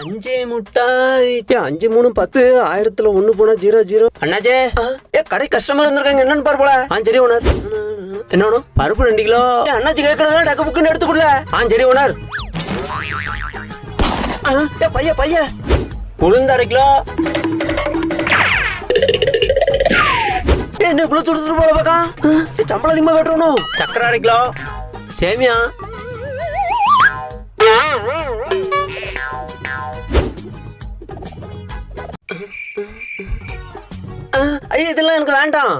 அஞ்சு முட்டாய். அஞ்சு மூணு பத்து ஆயிரத்துல ஒண்ணு போனா ஜீரோ ஜீரோ. அண்ணாச்சே ஏ கடை கஸ்டமர் வந்திருக்காங்க. என்னன்னு பாரு போல. ஆ சரி ஓனர். என்ன பருப்பு ரெண்டு கிலோ. ஏ, அண்ணாச்சி கேட்கறதெல்லாம் டக்கு புக்குன்னு எடுத்துக்கொள்ள ஆ சரி ஓனர். ஏ பைய பைய உளுந்து அரை கிலோ. ஏ, என்ன இவ்வளவு சுடு போல பக்கம்? சம்பளம் அதிகமா கட்டணும் சக்கரை அரை கிலோ. சேமியா. ஐயா இதெல்லாம் எனக்கு வேண்டாம்.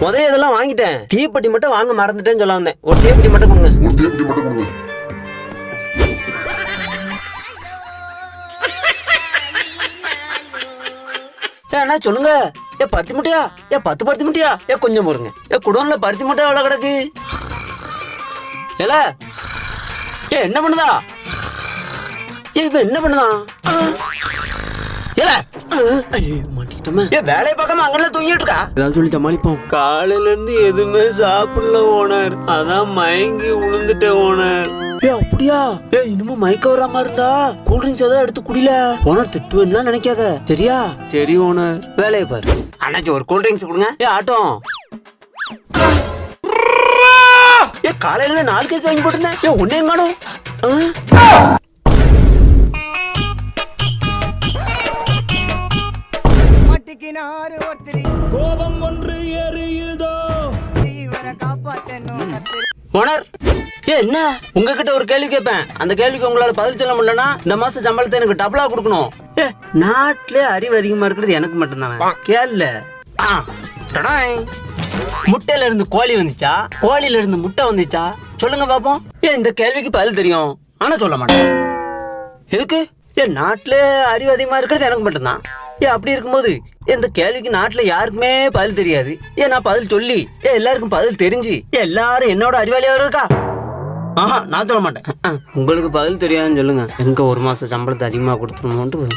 முதல்ல இதெல்லாம் வாங்கிட்டேன். தீப்பெட்டி மட்டும் வாங்க மறந்துட்டேன்னு சொல்ல வந்தேன். ஒரு தீப்பெட்டி மட்டும் கொடுங்க. அண்ணா சொல்லுங்க. ஏ பருத்தி முட்டையா? ஏ பத்து பருத்தி முட்டையா? ஏ கொஞ்சம் போருங்க ஏ குடோன்ல பருத்தி முட்டை எவ்வளோ கிடக்கு? ஏல. ஏ என்ன பண்ணுதா? ஏ இவன் என்ன பண்ணுதான்? மாட்டிக்கிட்டோமே. ஏ வேலையை பார்க்காம அங்கெல்லாம் தூங்கிட்டு இருக்கா? ஏதாவது சொல்லி சமாளிப்போம். காலையில இருந்து எதுவுமே சாப்பிடல ஓனர். அதான் மயங்கி விழுந்துட்டேன் ஓனர். ஏ அப்படியா? ஏ இன்னமும் மயக்க வராம இருந்தா கூல் ட்ரிங்க்ஸ் ஏதாவது எடுத்து குடில. ஓனர் திட்டுவேன்லாம் நினைக்காத. சரியா? சரி ஓனர். வேலையை பாரு. அண்ணாச்சி ஒரு கூல் ட்ரிங்க்ஸ் கொடுங்க. ஏ ஆட்டம் ஏ காலையில நாலு கேஸ் வாங்கி போட்டிருந்தேன். ஏ ஒன்னே காணும் கோபம் ஒன்று எரியுதோ? காப்பாத்தணும் ஓனர் ஏ என்ன? உங்ககிட்ட ஒரு கேள்வி கேட்பேன் அந்த கேள்விக்கு உங்களால பதில் சொல்ல முடியலன்னா இந்த மாசம் சம்பளத்தை எனக்கு டபுளா கொடுக்கணும். ஏ நாட்டிலே அறிவு அதிகமா இருக்கிறது எனக்கு மட்டும்தானே? கேள்ல. ஆ டடாய். முட்டையில இருந்து கோழி வந்துச்சா? கோழியில இருந்து முட்டை வந்துச்சா? சொல்லுங்க பாப்போம். ஏ இந்த கேள்விக்கு பதில் தெரியும். ஆனா சொல்ல மாட்டேன். எதுக்கு? ஏன் நாட்டில் அறிவு அதிகமாக இருக்கிறது எனக்கு மட்டும்தான். அப்படி இருக்கும்போது இந்த கேள்விக்கு நாட்டில் யாருக்குமே பதில் தெரியாது. ஏன் நான் பதில் சொல்லி எல்லாருக்கும் பதில் தெரிஞ்சு ஏன் எல்லாரும் என்னோட அறிவாளியாக இருக்கா ஆஹா நான் சொல்ல மாட்டேன். உங்களுக்கு பதில் தெரியாதுன்னு சொல்லுங்க. எங்க ஒரு மாசம் சம்பளத்தை அதிகமாக கொடுத்துருமோன்ட்டு